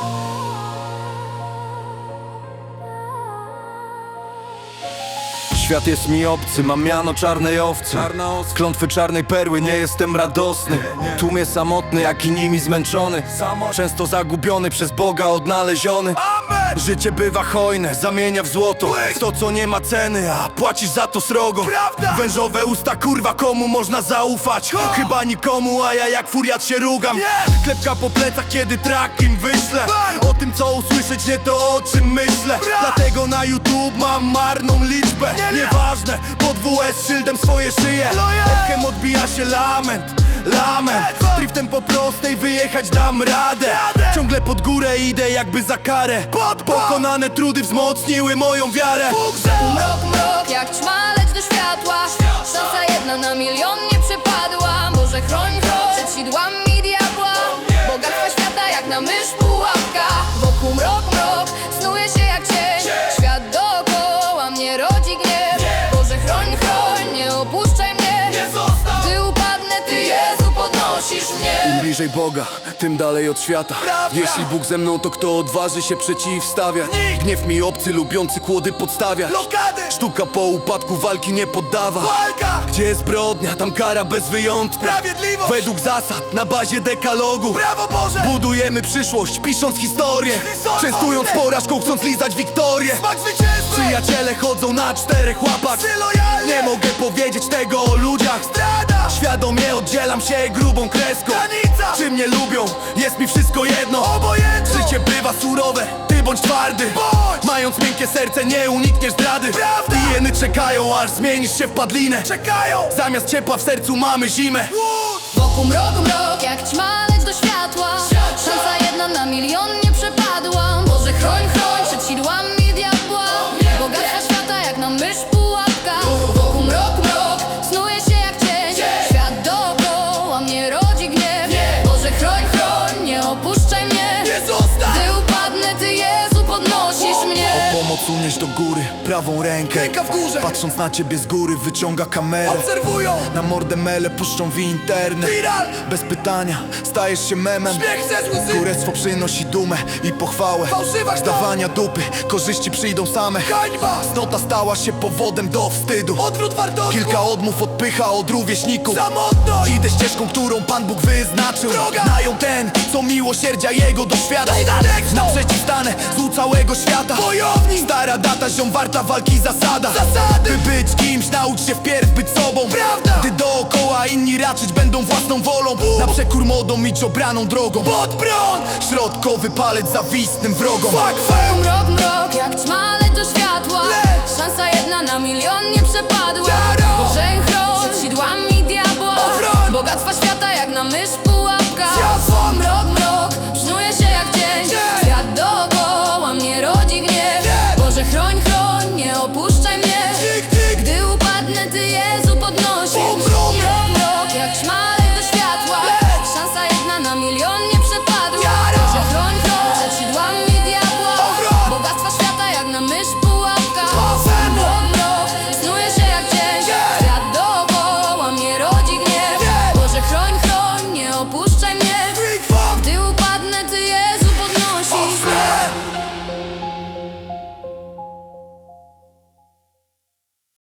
you Świat jest mi obcy, mam miano czarnej owcy Klątwy czarnej perły, nie jestem radosny. Tłumie samotny, jak i nimi zmęczony. Często zagubiony, przez Boga odnaleziony. Życie bywa hojne, zamienia w złoto. To co nie ma ceny, a płacisz za to srogo. Wężowe usta, kurwa, komu można zaufać? Chyba nikomu, a ja jak furiat się rugam. Klepka po plecach, kiedy track im wyślę usłyszeć, nie to o czym myślę. Dlatego na YouTube mam marną liczbę. Nieważne, pod WS szyldem swoje szyje. Echem odbija się lament Lament, driftem po prostej wyjechać dam radę. Ciągle pod górę idę jakby za karę. Pokonane trudy wzmocniły moją wiarę. Mrok, mrok, jak ćma, leć do światła. Szansa jedna na milion nie przepadła. Może chroń, chroń. Przed sidłami bliżej Boga, tym dalej od świata Jeśli Bóg ze mną, to kto odważy się przeciwstawiać? Gniew mi obcy, lubiący kłody podstawiać Sztuka po upadku walki nie poddawa Gdzie jest zbrodnia, tam kara bez wyjątku Sprawiedliwość! Według zasad, na bazie dekalogu Brawo Boże! Budujemy przyszłość, pisząc historię! Częstując porażką, chcąc lizać wiktorię Smak zwycięstwa! Przyjaciele chodzą na czterech łapach! Nie mogę powiedzieć tego o ludziach Zdrada! Świadomie oddzielam się grubą kreską! Czy mnie lubią? Jest mi wszystko jedno Obojętno! Życie bywa surowe, ty bądź twardy Bądź! Mając miękkie serce nie unikniesz zdrady Prawda! Jeny czekają aż zmienisz się w padlinę Czekają! Zamiast ciepła w sercu mamy zimę Łódź! Wokół mrok, mrok, jak ćma, leć do światła Szansa jedna na milion nie przepadła Boże chroń, do góry, prawą rękę Ręka w górze! Patrząc na ciebie z góry wyciąga kamerę Obserwują! Na mordę mele puszczą w internet Viral! Bez pytania, stajesz się memem Śmiech ze łzy! Przynosi dumę i pochwałę Fałszywa Zdawania dupy, korzyści przyjdą same Hańba! Cnota stała się powodem do wstydu Odwrót wartości! Kilka odmów odpycha od rówieśników Samotność! Idę ścieżką, którą Pan Bóg wyznaczył Droga! Znają ten, co miłosierdzia Jego doświadcza Dynamiczną! Naprzeciw stanę złu całego świata Wojownik! Stara data, ziom warta walki zasada Zasady! By być kimś, naucz się wpierw być sobą Prawda! Gdy dookoła inni raczyć będą własną wolą Na przekór modą idź obraną drogą Pod prąd! Środkowy palec zawistnym wrogom Fuck, fuck! Mrok, mrok, jak ćma, do światła Leć! Szansa jedna na milion nie przepadła Jaro! Boże chroń przed sidłami diabła! Bogactwa świata jak na mysz pułapka! Mrok,